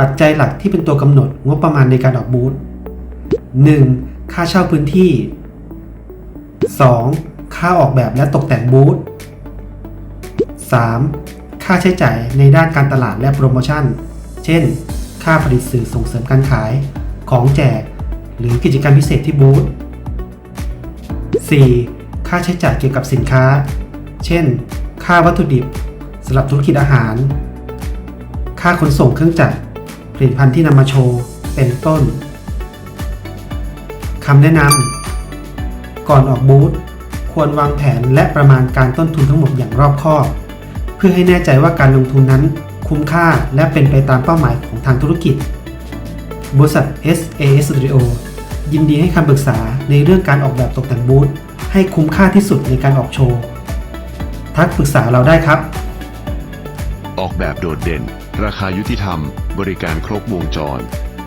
ปัจจัยหลักที่เป็นตัวกำหนดงบประมาณในการออกบูธ 1. ค่าเช่าพื้นที่ 2. ค่าออกแบบและตกแต่งบูธ 3. ค่าใช้จ่ายในด้านการตลาดและโปรโมชั่น เช่น ค่าผลิตสื่อส่งเสริมการขาย ของแจก หรือกิจกรรมพิเศษที่บูธ 4. ค่าใช้จ่ายเกี่ยวกับสินค้า เช่น ค่าวัตถุดิบสำหรับธุรกิจอาหาร ค่าขนส่งเครื่องจักร ลิตภัณฑ์ที่นำมาโชว์เป็นต้นคำแนะนำก่อนออกบูธควรวางแผนและประมาณการต้นทุนทั้งหมดอย่างรอบคอบ เพื่อให้แน่ใจว่าการลงทุนนั้นคุ้มค่าและเป็นไปตามเป้าหมายของทางธุรกิจ บริษัท SAS Studio ยินดีให้คำปรึกษาในเรื่องการออกแบบตกแต่งบูธให้คุ้มค่าที่สุดในการออกโชว์ ทักปรึกษาเราได้ครับ ออกแบบโดดเด่น ราคายุติธรรม บริการครบวงจร